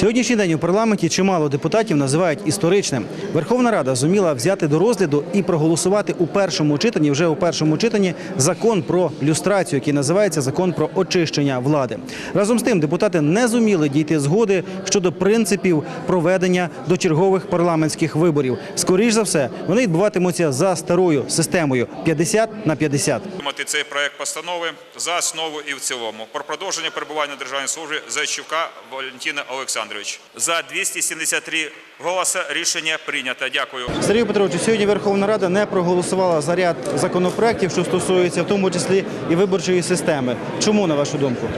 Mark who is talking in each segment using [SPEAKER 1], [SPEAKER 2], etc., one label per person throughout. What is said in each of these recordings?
[SPEAKER 1] Сьогоднішній день у парламенті чимало депутатів називають історичним. Верховна Рада зуміла взяти до розгляду і проголосувати у першому читанні, вже у першому читанні, закон про люстрацію, який називається закон про очищення влади. Разом з тим, депутати не зуміли дійти згоди щодо принципів проведення дочергових парламентських виборів. Скоріш за все, вони відбуватимуться за старою системою 50 на 50.
[SPEAKER 2] підтримати цей проект постанови за основу і в цілому про продовження перебування на державній службі Зайчука Валентина Олександрович. За 273 голоси рішення прийнято. Дякую.
[SPEAKER 1] Сергій Петровичу, сьогодні Верховна Рада не проголосувала за ряд законопроєктів, що стосуються в тому числі і виборчої системи. Чому на вашу думку?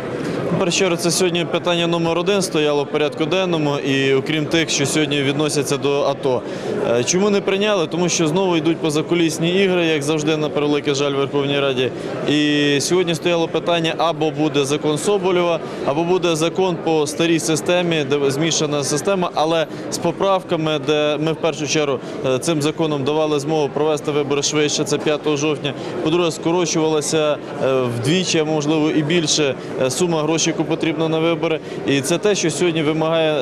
[SPEAKER 3] Першу чергу, це сьогодні питання номер один стояло в порядку денному, і окрім тих, що сьогодні відносяться до АТО. Е, Чому не прийняли? Тому що знову йдуть позакулісні ігри, як завжди, на превеликий жаль в Верховній Раді. І сьогодні стояло питання або буде закон Соболєва, або буде закон по старій системі, де змішана система, але з поправками, де ми в першу чергу е, цим законом давали змогу провести вибори швидше, це 5 жовтня. По-друге, скорочувалася е, вдвічі, а можливо і більше сума грошей, яку потрібно на вибори. І це те, що сьогодні вимагає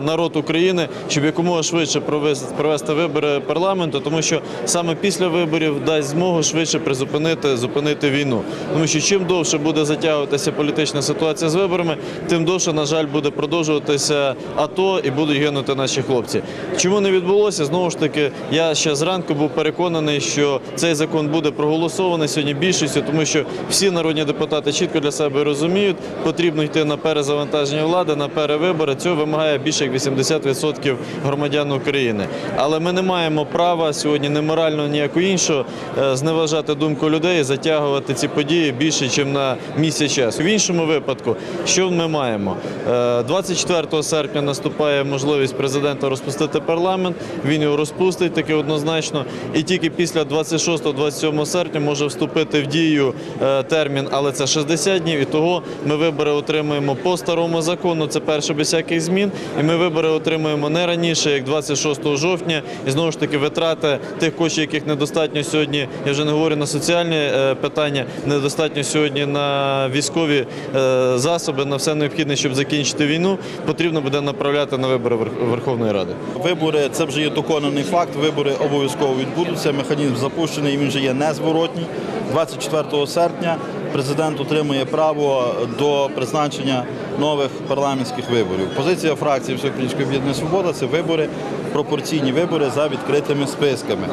[SPEAKER 3] народ України, щоб якомога швидше провести, провести вибори парламенту, тому що саме після виборів дасть змогу швидше призупинити зупинити війну. Тому що чим довше буде затягуватися політична ситуація з виборами, тим довше, на жаль, буде продовжуватися АТО і будуть гинути наші хлопці. Чому не відбулося? Знову ж таки, я ще зранку був переконаний, що цей закон буде проголосований сьогодні більшістю, тому що всі народні депутати чітко для себе розуміють, потрібно йти на перезавантаження влади, на перевибори. Цього вимагає більше як 80% громадян України. Але ми не маємо права сьогодні ні морально, ніяко іншого е, зневажати думку людей, затягувати ці події більше, ніж на місяць часу. В іншому випадку, що ми маємо? Е, 24 серпня наступає можливість президента розпустити парламент. Він його розпустить таки однозначно. І тільки після 26-27 серпня може вступити в дію е, термін, але це 60 днів. І того ми вибори отримуємо по старому закону. Це перше без всяких змін. І ми вибори отримуємо не раніше, як 26 жовтня. І знову ж таки витрати тих коштів, яких недостатньо сьогодні. Я вже не говорю на соціальні е, питання, недостатньо сьогодні на військові е, засоби, на все необхідне, щоб закінчити війну. Потрібно буде направляти на вибори Верх- Верховної Ради.
[SPEAKER 4] Вибори це вже є доконаний факт. Вибори обов'язково відбудуться. Механізм запущений, він вже є незворотній. 24 серпня президент отримує право до призначення нових парламентських виборів. Позиція фракції Всеукраїнської об'єднання Свобода це вибори, пропорційні вибори за відкритими списками.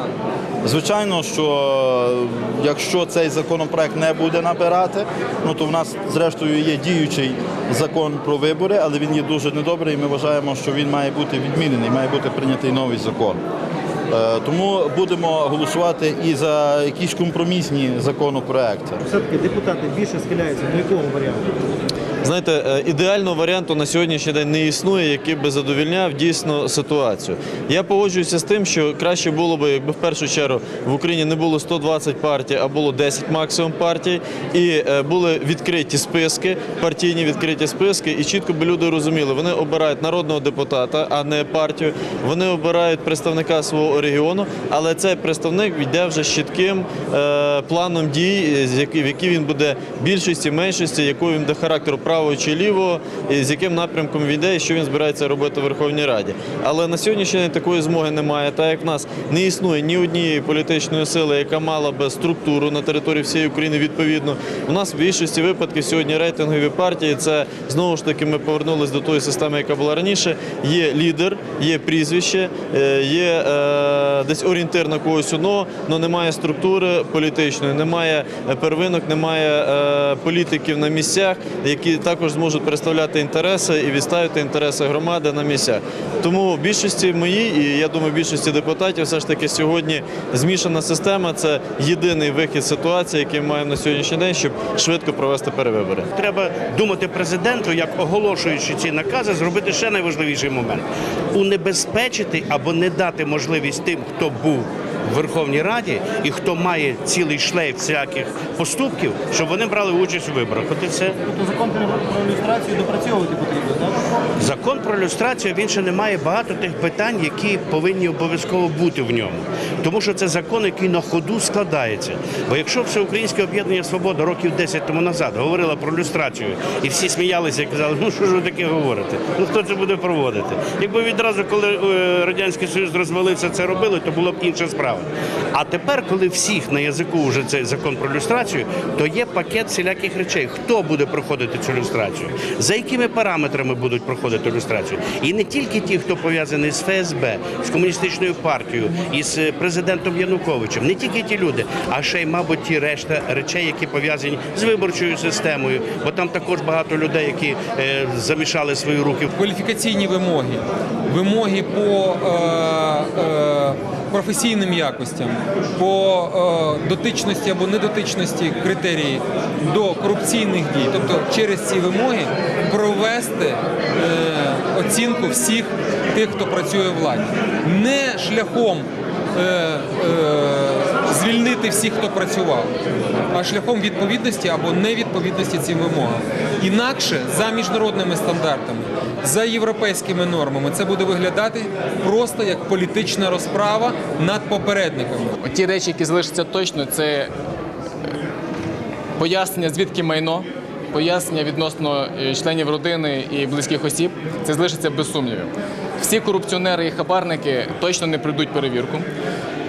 [SPEAKER 4] Звичайно, що якщо цей законопроект не буде набирати, ну то в нас зрештою є діючий закон про вибори, але він є дуже недобрий. і Ми вважаємо, що він має бути відмінений, має бути прийнятий новий закон. Е, Тому будемо голосувати і за якісь компромісні законопроекти.
[SPEAKER 1] Все-таки депутати більше схиляються до якого варіанту?
[SPEAKER 3] Знаєте, е, ідеального варіанту на сьогоднішній день не існує, який би задовільняв дійсно ситуацію. Я погоджуюся з тим, що краще було б, якби в першу чергу в Україні не було 120 партій, а було 10 максимум партій, і е, були відкриті списки, партійні відкриті списки, і чітко би люди розуміли, вони обирають народного депутата, а не партію. Вони обирають представника свого регіону, але цей представник йде вже з чітким е, планом дій, в якій він буде більшості, меншості, якою він буде характеру правого чи лівого, з яким напрямком він йде, і що він збирається робити в Верховній Раді. Але на сьогоднішній день такої змоги немає, так як в нас не існує ні однієї політичної сили, яка мала би структуру на території всієї України відповідно. У нас в більшості випадків сьогодні рейтингові партії. Це знову ж таки ми повернулися до тої системи, яка була раніше. Є лідер, є прізвище, е, є е, десь орієнтир на когось одного, але немає структури політичної, немає е, первинок, немає е, політиків на місцях, які також зможуть представляти інтереси і відставити інтереси громади на місцях. Тому в більшості моїй, і я думаю, в більшості депутатів, все ж таки сьогодні змішана система це єдиний вихід ситуації, який ми маємо на сьогоднішній день, щоб швидко провести перевибори.
[SPEAKER 5] Треба думати президенту, як оголошуючи ці накази, зробити ще найважливіший момент унебезпечити або не дати можливість тим, хто був в Верховній Раді і хто має цілий шлейф всяких поступків, щоб вони брали участь у виборах. От і все.
[SPEAKER 1] Тобто закон про ілюстрацію допрацьовувати потрібно, так?
[SPEAKER 5] Закон про люстрацію він ще не має багато тих питань, які повинні обов'язково бути в ньому. Тому що це закон, який на ходу складається. Бо якщо Всеукраїнське об'єднання Свобода років 10 тому назад говорила про люстрацію, і всі сміялися і казали, ну що ж ви таке говорите? Ну хто це буде проводити? Якби відразу, коли е, Радянський Союз розвалився, це робили, то була б інша справа. А тепер, коли всіх на язику вже цей закон про люстрацію, то є пакет всіляких речей. Хто буде проходити цю люстрацію? За якими параметрами будуть проходити люстрацію? І не тільки ті, хто пов'язаний з ФСБ, з комуністичною партією, із е, президентом Януковичем, не тільки ті люди, а ще й, мабуть, ті решта речей, які пов'язані з виборчою системою, бо там також багато людей, які е, замішали свої руки
[SPEAKER 6] кваліфікаційні вимоги, вимоги по е, е, професійним якостям, по е, дотичності або недотичності критерії до корупційних дій. Тобто через ці вимоги провести е, оцінку всіх тих, хто працює в владі. Не шляхом звільнити всіх, хто працював, а шляхом відповідності або невідповідності цим вимогам. Інакше за міжнародними стандартами, за європейськими нормами, це буде виглядати просто як політична розправа над попередниками.
[SPEAKER 7] Ті речі, які залишаться точно, це е, пояснення, звідки майно, пояснення відносно е, членів родини і близьких осіб. Це залишиться без сумнівів. Всі корупціонери і хабарники точно не пройдуть перевірку.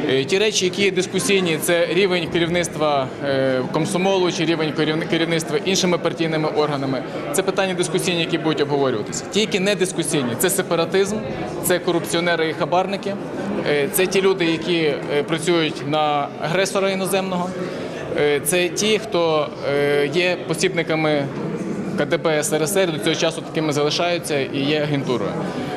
[SPEAKER 7] Е, Ті речі, які дискусійні, це рівень керівництва е, комсомолу чи рівень керівництва іншими партійними органами. Це питання дискусійні, які будуть обговорюватися. Ті, які не дискусійні, це сепаратизм, це корупціонери і хабарники, це ті люди, які працюють на агресора іноземного. Е, Це ті, хто е, є посібниками КДБ СРСР, до цього часу такими залишаються і є агентурою.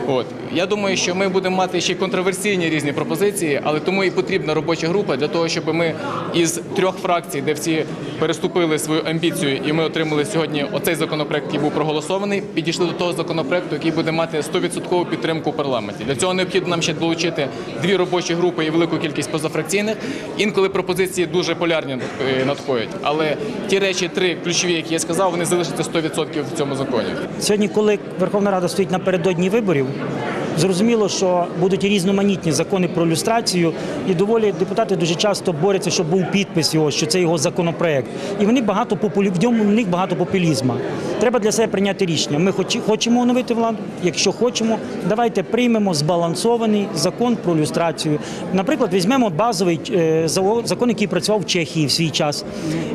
[SPEAKER 7] От я думаю, що ми будемо мати ще контроверсійні різні пропозиції, але тому і потрібна робоча група для того, щоб ми із трьох фракцій, де всі переступили свою амбіцію, і ми отримали сьогодні оцей законопроект, який був проголосований, підійшли до того законопроекту, який буде мати 100% підтримку в парламенті. Для цього необхідно нам ще долучити дві робочі групи і велику кількість позафракційних. Інколи пропозиції дуже полярні е, надходять, але ті речі, три ключові, які я сказав, вони залишаться 100% в цьому законі.
[SPEAKER 8] Сьогодні, коли Верховна Рада стоїть напередодні виборів, зрозуміло, що будуть різноманітні закони про люстрацію, і доволі депутати дуже часто борються, щоб був підпис його, що це його законопроект. І вони багато популі... в ньому них багато популізму. Треба для себе прийняти рішення. Ми хоч... хочемо оновити владу. Якщо хочемо, давайте приймемо збалансований закон про люстрацію. Наприклад, візьмемо базовий е, закон, який працював в Чехії в свій час,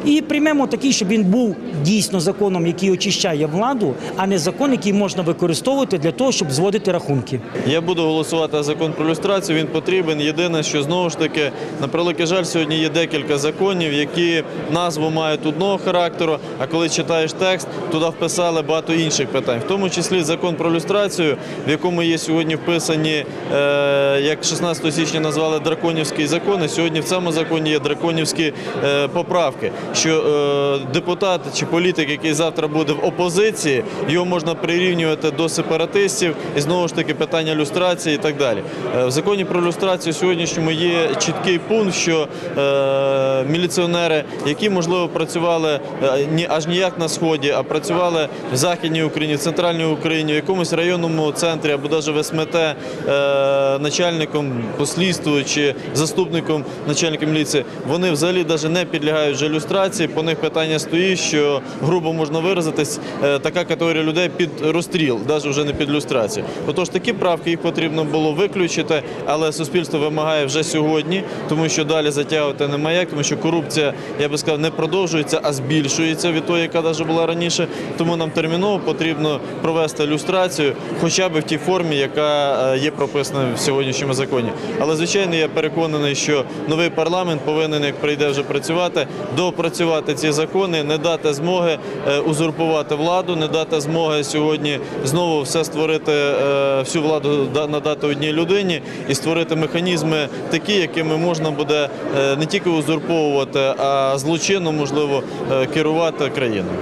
[SPEAKER 8] і приймемо такий, щоб він був дійсно законом, який очищає владу, а не закон, який можна використовувати для того, щоб зводити рахунки.
[SPEAKER 3] Я буду голосувати за закон про люстрацію. Він потрібен. Єдине, що знову ж таки, на превеликий жаль, сьогодні є декілька законів, які назву мають одного характеру. А коли читаєш текст, туди вписали багато інших питань, в тому числі закон про люстрацію, в якому є сьогодні вписані, е, як 16 січня назвали драконівський закон. Сьогодні в цьому законі є драконівські е, поправки. Що е, депутат чи політик, який завтра буде в опозиції, його можна прирівнювати до сепаратистів і знову ж таки питання люстрації і так далі. Е, В законі про люстрацію сьогоднішньому є чіткий пункт, що е, міліціонери, які можливо працювали е, аж ніяк на сході, а працювали в західній Україні, в центральній Україні, в якомусь районному центрі або навіть в СМТ начальником по слідству чи заступником начальника міліції, вони взагалі навіть не підлягають вже люстрації. По них питання стоїть, що грубо можна виразитись, така категорія людей під розстріл, навіть вже не під люстрацію. Отож, такі правки їх потрібно було виключити, але суспільство вимагає вже сьогодні, тому що далі затягувати немає тому що корупція, я би сказав, не продовжується, а збільшується від того, яка навіть була раніше. Тому нам терміново потрібно провести люстрацію, хоча б в тій формі, яка е, є прописана в сьогоднішньому законі. Але звичайно, я переконаний, що новий парламент повинен, як прийде вже працювати, доопрацювати ці закони, не дати змоги е, узурпувати владу, не дати змоги сьогодні знову все створити, е, всю владу надати одній людині і створити механізми такі, якими можна буде е, не тільки узурповувати, а злочинно можливо е, керувати країною.